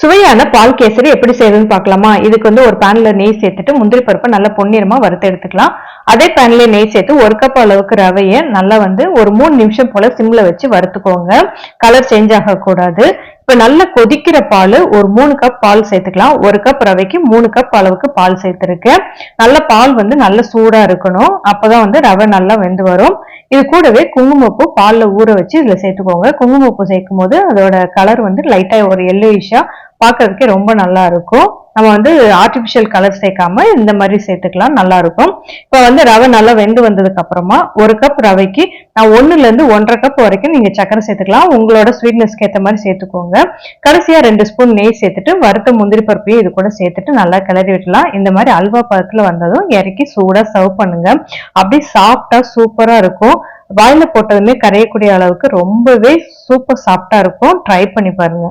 சுவையான பால் கேசரி எப்படி செய்யறதுன்னு பார்க்கலாமா? இதுக்கு வந்து ஒரு பேன்ல நெய் சேர்த்துட்டு முந்திரி பருப்பை நல்லா பொன்னிறமா வறுத்து எடுத்துக்கலாம். அதே பேன்ல நெய் சேர்த்து ஒரு கப் அளவுக்கு ரவையை நல்லா வந்து ஒரு மூணு நிமிஷம் போல சிம்ல வச்சு வறுத்துக்கோங்க. கலர் சேஞ்ச் ஆகக்கூடாது. இப்ப நல்லா கொதிக்கிற பால் ஒரு மூணு கப் பால் சேர்த்துக்கலாம். ஒரு கப் ரவைக்கு மூணு கப் அளவுக்கு பால் சேர்த்துருக்கேன் நல்ல பால் வந்து நல்ல சூடா இருக்கணும். அப்பதான் வந்து ரவை நல்லா வெந்து வரும். இது கூடவே குங்குமப்பூ பால்ல ஊற வச்சு இதுல சேர்த்துக்கோங்க. குங்குமப்பூ சேர்க்கும் போது அதோட கலர் வந்து லைட்டா ஒரு எல்லோயிஷா பார்க்கறதுக்கே ரொம்ப நல்லா இருக்கும் நம்ம வந்து ஆர்டிஃபிஷியல் கலர் சேர்க்காம இந்த மாதிரி சேர்த்துக்கலாம் நல்லா இருக்கும் இப்போ வந்து ரவை நல்லா வெந்து வந்ததுக்கு அப்புறமா ஒரு கப் ரவைக்கு நான் ஒண்ணுல இருந்து ஒன்றரை கப் வரைக்கும் நீங்க சக்கரை சேர்த்துக்கலாம். உங்களோட ஸ்வீட்னஸ்க்கு ஏற்ற மாதிரி சேர்த்துக்கோங்க. கடைசியா ரெண்டு ஸ்பூன் நெய் சேர்த்துட்டு வறுத்த முந்திரி பருப்பையும் இது கூட சேர்த்துட்டு நல்லா கிளறி விடலாம் இந்த மாதிரி அல்வா பதத்துல வந்ததும் இறக்கி சூடா சர்வ் பண்ணுங்க. அப்படியே சாஃப்டா சூப்பரா இருக்கும். வாயில போட்டதுமே கரையக்கூடிய அளவுக்கு ரொம்பவே சூப்பர் சாஃப்டா இருக்கும். ட்ரை பண்ணி பாருங்க.